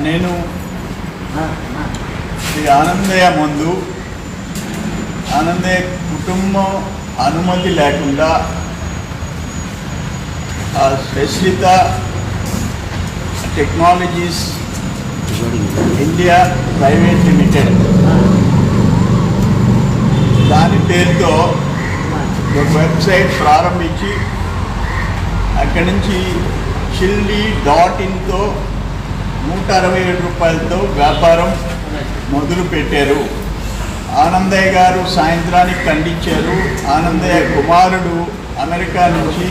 నేను శ్రీ ఆనందయ్య ముందు ఆనందయ్య కుటుంబం అనుమతి లేకుండా ఆ Sasitha technologies India private limited. దాని పేరుతో ఒక వెబ్సైట్ ప్రారంభించి అక్కడి నుంచి చిల్లీ డాట్ ఇన్తో నూట అరవై ఏడు రూపాయలతో వ్యాపారం మొదలు పెట్టారు ఆనందయ్య గారు సాయంత్రానికి ఖండించారు. ఆనందయ్య కుమారుడు అమెరికా నుంచి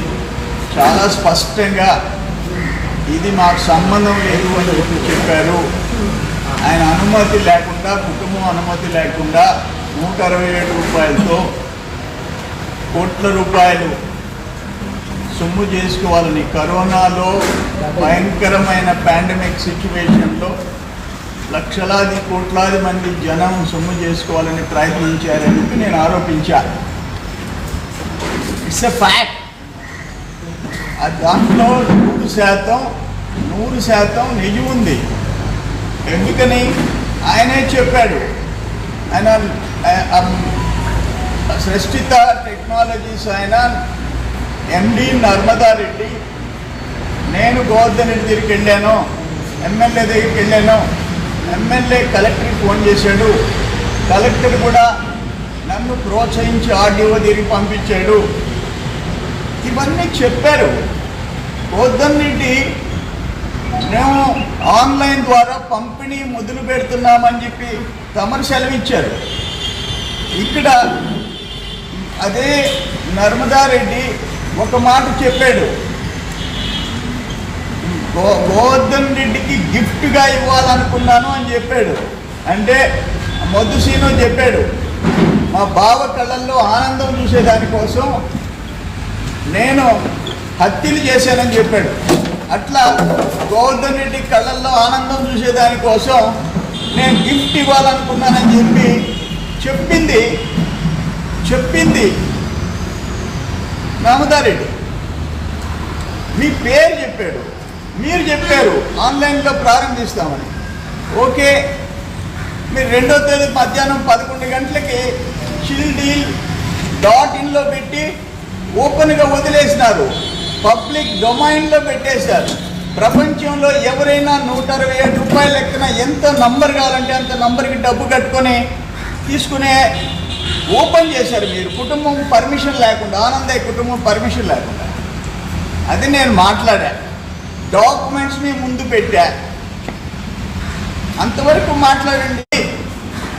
చాలా స్పష్టంగా ఇది మాకు సంబంధం లేదు అని చెప్పి చెప్పారు. ఆయన అనుమతి లేకుండా కుటుంబం అనుమతి లేకుండా నూట అరవై ఏడు రూపాయలతో కోట్ల రూపాయలు సొమ్ము చేసుకోవాలని కరోనాలో భయంకరమైన పాండమిక్ సిచ్యువేషన్లో లక్షలాది కోట్లాది మంది జనం సొమ్ము చేసుకోవాలని ప్రయత్నించారని నేను ఆరోపించా. ఇట్స్ ఎ ఫ్యాక్ట్ దాంట్లో నూరు శాతం నూరు శాతం నిజం ఉంది. ఎందుకని? ఆయనే చెప్పాడు. ఆయన సృష్టిత టెక్నాలజీస్ ఆయన ఎండి నర్మదా రెడ్డి నేను గోవర్ధన్ రెడ్డి దగ్గరికి వెళ్ళాను. ఎమ్మెల్యే దగ్గరికి వెళ్ళాను. ఎమ్మెల్యే కలెక్టర్కి ఫోన్ చేశాడు. కలెక్టర్ కూడా నన్ను ప్రోత్సహించి ఆర్డీఓ దగ్గరికి పంపించాడు. ఇవన్నీ చెప్పారు. గోవర్ధన్ రెడ్డి మేము ఆన్లైన్ ద్వారా పంపిణీ మొదలు పెడుతున్నామని చెప్పి తమరు సెలవిచ్చారు. ఇక్కడ అదే నర్మదా రెడ్డి ఒక మాట చెప్పాడు. గో గోవర్ధన్ రెడ్డికి గిఫ్ట్గా ఇవ్వాలనుకున్నాను అని చెప్పాడు. అంటే మధుసీను చెప్పాడు మా బావ కళ్ళల్లో ఆనందం చూసేదానికోసం నేను హత్యలు చేశానని చెప్పాడు. అట్లా గోవర్ధన్ రెడ్డి కళ్ళల్లో ఆనందం చూసేదానికోసం నేను గిఫ్ట్ ఇవ్వాలనుకున్నానని చెప్పి చెప్పింది చెప్పింది నామదారెడ్డి మీ పేరు చెప్పాడు మీరు చెప్పారు ఆన్లైన్లో ప్రారంభిస్తామని. ఓకే మీరు రెండో తేదీ మధ్యాహ్నం పదకొండు గంటలకి చిల్ డీల్ డాట్ ఇన్లో పెట్టి ఓపెన్గా వదిలేసినారు. పబ్లిక్ డొమైన్లో పెట్టేశారు. ప్రపంచంలో ఎవరైనా నూట అరవై ఏడు రూపాయలు ఎక్కిన ఎంత నంబర్ కావాలంటే అంత నంబర్కి డబ్బు కట్టుకొని తీసుకునే ఓపెన్ చేశారు మీరు. కుటుంబం పర్మిషన్ లేకుండా ఆనందయ్య కుటుంబం పర్మిషన్ లేకుండా. అది నేను మాట్లాడా. డాక్యుమెంట్స్ని ముందు పెట్టా. అంతవరకు మాట్లాడండి.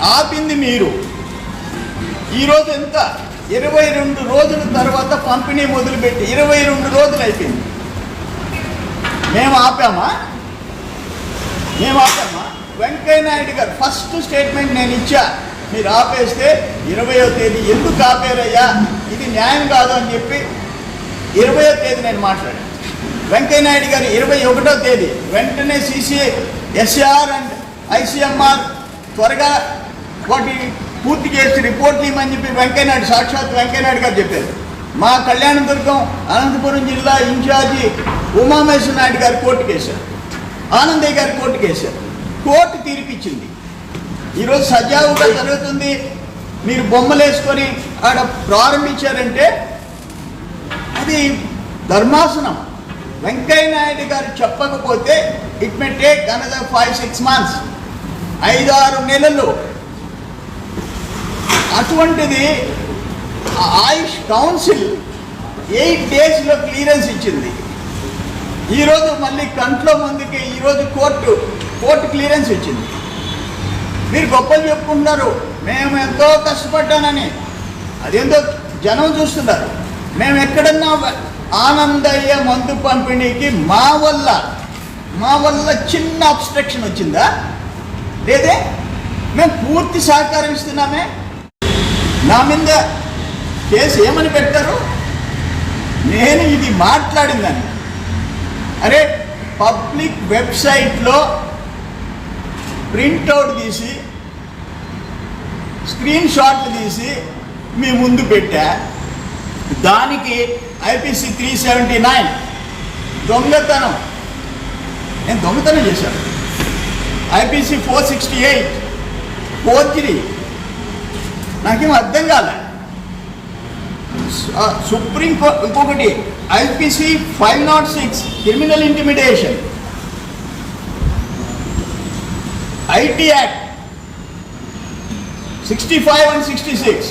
ఆపింది మీరు. ఈరోజు ఎంత? ఇరవై రెండు రోజుల తర్వాత పంపిణీ మొదలుపెట్టి ఇరవై రెండు రోజులు అయిపోయింది. మేము ఆపామా? మేము ఆపామా? వెంకయ్య నాయుడు గారు ఫస్ట్ స్టేట్మెంట్ నేను ఇచ్చా. మీరు ఆపేస్తే ఇరవయో తేదీ ఎందుకు ఆపేరయ్యా? ఇది న్యాయం కాదు అని చెప్పి ఇరవయో తేదీ నేను మాట్లాడాను. వెంకయ్య నాయుడు గారు ఇరవై ఒకటో తేదీ వెంటనే సిసిఐ ఎస్ఆర్ అండ్ ఐసీఎంఆర్ త్వరగా వాటి పూర్తి చేసి రిపోర్ట్లు ఇవ్వమని చెప్పి వెంకయ్య నాయుడు సాక్షాత్ వెంకయ్యనాయుడు గారు చెప్పారు. మా కళ్యాణదుర్గం అనంతపురం జిల్లా ఇన్ఛార్జి ఉమామేశ్వర నాయుడు గారు కోర్టు వేశారు ఆనందయ్య గారు కోర్టు వేశారు కోర్టు తీర్పిచ్చింది. ఈరోజు సజావుగా జరుగుతుంది. మీరు బొమ్మలు వేసుకొని ఆడ ప్రారంభించారంటే అది ధర్మాసనం. వెంకయ్య నాయుడు గారు చెప్పకపోతే it may take another five six months ఐదు ఆరు నెలలు. అటువంటిది ఆయుష్ కౌన్సిల్ ఎయిట్ డేస్లో క్లియరెన్స్ ఇచ్చింది. ఈరోజు మళ్ళీ కంట్లో ముందుకి ఈరోజు కోర్టు కోర్టు క్లియరెన్స్ ఇచ్చింది. మీరు గొప్పలు చెప్పుకుంటున్నారు. మేము ఎంతో కష్టపడ్డానని. అదేందో జనం చూస్తున్నారు. మేము ఎక్కడన్నా ఆనందయ్య మందు పంపిణీకి మా వల్ల మా వల్ల చిన్న అబ్స్ట్రక్షన్ వచ్చిందా? లేదే? మేము పూర్తి సహకారం ఇస్తున్నామే. నా మీద కేసు ఏమని పెట్టారు నేను ఇది మాట్లాడిందని. అరే పబ్లిక్ వెబ్సైట్లో ప్రింట్అవుట్ తీసి స్క్రీన్ షాట్లు తీసి మీ ముందు పెట్టా. దానికి ఐపీసీ త్రీ సెవెంటీ నైన్. దొంగతనం. నేను దొంగతనం చేశాను. IPC four sixty eight. Four three. నాకేం అర్థం కాలే. సుప్రీం కోర్ట్ ఇంకొకటి IPC five not six criminal intimidation. IT act sixty five and sixty six.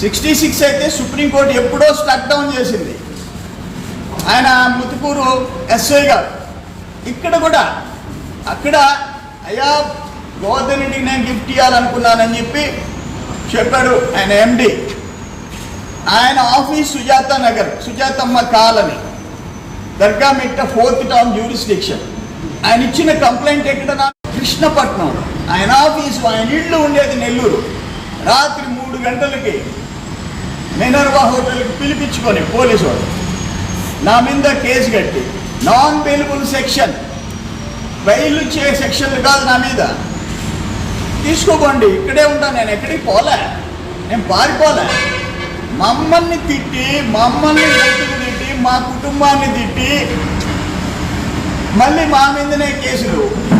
Sixty six అయితే సుప్రీంకోర్టు ఎప్పుడో స్టక్ డౌన్ చేసింది. ఆయన ముతుకూరు ఎస్ఐ గారు. ఇక్కడ కూడా అక్కడ అయ్యా గోవర్ధన్ నేను గిఫ్ట్ ఇవ్వాలనుకున్నానని చెప్పి చెప్పాడు ఆయన ఎండి ఆయన office Sujatha Nagar Sujathamma colony Dargah Mitta fourth town jurisdiction. ఆయన ఇచ్చిన కంప్లైంట్ ఎక్కడ నా- కృష్ణపట్నం. ఆయన ఆఫీసు ఆయన ఇల్లు ఉండేది నెల్లూరు. రాత్రి మూడు గంటలకి మినర్వా హోటల్కి పిలిపించుకొని పోలీసు వాళ్ళు. నా మీద కేసు కట్టి నాన్ బెయిలబుల్ సెక్షన్ బెయిల్ ఇచ్చే సెక్షన్లు కాదు నా మీద. తీసుకోకండి ఇక్కడే ఉంటాను నేను ఎక్కడికి పోలే. నేను పారిపోలే. మమ్మల్ని తిట్టి మమ్మల్ని బయటకు తిట్టి మా కుటుంబాన్ని తిట్టి మళ్ళీ మా మీదనే కేసులు.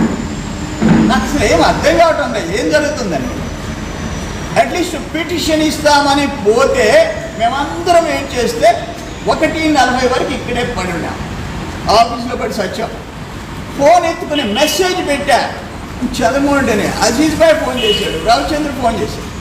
నాకు అసలు ఏం అర్థం కావటం లేదు. ఏం జరుగుతుందని? అట్లీస్ట్ పిటిషన్ ఇస్తామని పోతే మేమందరం ఏం చేస్తే ఒకటి నలభై వరకు ఇక్కడే పడి ఉన్నాం ఆఫీస్లో పడి సచ్చాం. ఫోన్ ఎత్తుకుని మెసేజ్ పెట్టా. చదవమంటేనే అజీజ్ భాయ్ ఫోన్ చేశాడు రవిచంద్ర ఫోన్ చేశాడు.